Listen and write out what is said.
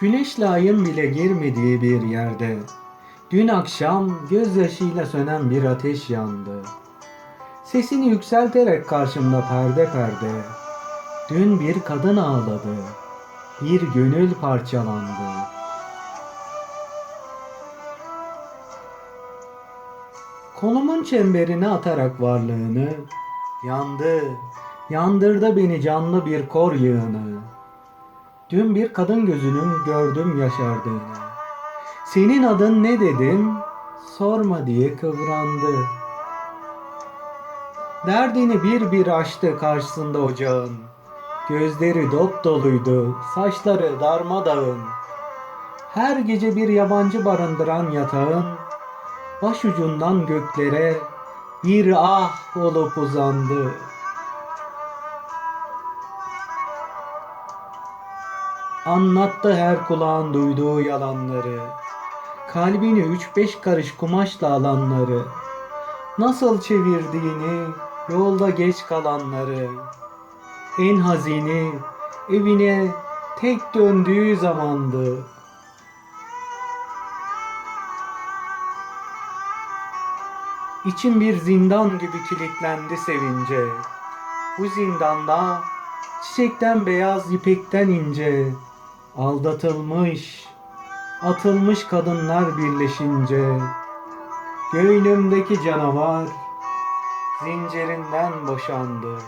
Güneşle ayın bile girmediği bir yerde Dün akşam gözyaşıyla sönen bir ateş yandı. Sesini yükselterek karşımda perde perde Dün bir kadın ağladı. Bir gönül parçalandı. Kolumun çemberine atarak varlığını yandı, yandırdı beni canlı bir kor yığını. Dün bir kadın gözünün gördüm yaşardığını. Senin adın ne dedim? Sorma diye kıvrandı. Derdini bir bir açtı karşısında ocağın. Gözleri dop doluydu, saçları darmadağın. Her gece bir yabancı barındıran yatağın, başucundan göklere bir ah olup uzandı. Anlattı her kulağın duyduğu yalanları. Kalbini üç beş karış kumaşla alanları. Nasıl çevirdiğini, yolda geç kalanları. En hazini evine tek döndüğü zamandı. İçim bir zindan gibi kilitlendi sevince. Bu zindanda çiçekten beyaz ipekten ince aldatılmış, atılmış kadınlar birleşince göğnümdeki canavar zincirinden boşandı.